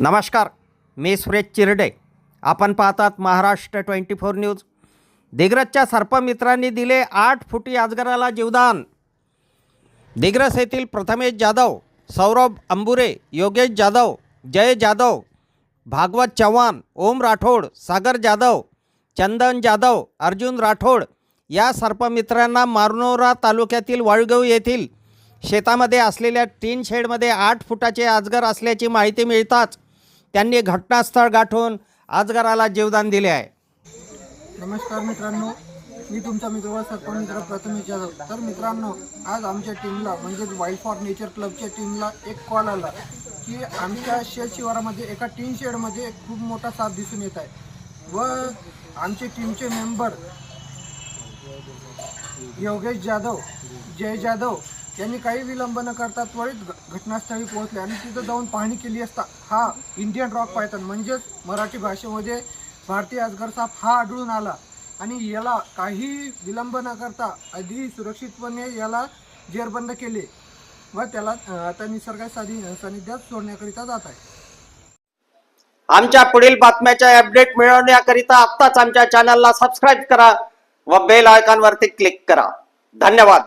नमस्कार मी सुरेश चिरडे. आपण पाहतात महाराष्ट्र ट्वेंटी फोर न्यूज. दिग्रजच्या सर्पमित्रांनी दिले आठ फुटी अजगराला जीवदान. दिग्रस येथील प्रथमेश जाधव सौरभ अंबुरे योगेश जाधव जय जाधव भागवत चव्हाण ओम राठोड सागर जाधव चंदन जाधव अर्जुन राठोड या सर्पमित्रांना मारनोरा तालुक्यातील वाळगाव येथील शेतामध्ये असलेल्या टीन शेडमध्ये आठ फुटाचे अजगर असल्याची माहिती मिळताच त्यांनी घटनास्थळ गाठून अजगराला जीवदान दिले आहे. नमस्कार मित्रांनो मी तुमचा मित्र सरपंच मित्र प्रथमेश जाधव तर मित्रांनो आज आमच्या टीमला म्हणजेच वाईल्ड फॉर नेचर क्लबच्या टीमला एक कॉल आला की आमच्या शेत शिवारामध्ये एका टीन शेडमध्ये खूप मोठा साप दिसून येत आहे. व आमचे टीमचे मेंबर योगेश जाधव जय जाधव त्यांनी काही विलंब न करता त्वरित घटनास्थळी पोहोचले आणि तिथं जाऊन पाहणी केली असता हा इंडियन रॉक पायथन म्हणजेच मराठी भाषेमध्ये भारतीय अजगर साप हा आढळून आला. आणि याला काही विलंब न करता आधी सुरक्षितपणे याला जेरबंद केले व त्याला आता निसर्गाच्या साधी सानिध्यात सोडण्याकरिता जात आहे. आमच्या पुढील बातम्याच्या अपडेट मिळवण्याकरिता आत्ताच आमच्या चॅनलला सबस्क्राईब करा व बेल आयकॉनवरती क्लिक करा. धन्यवाद.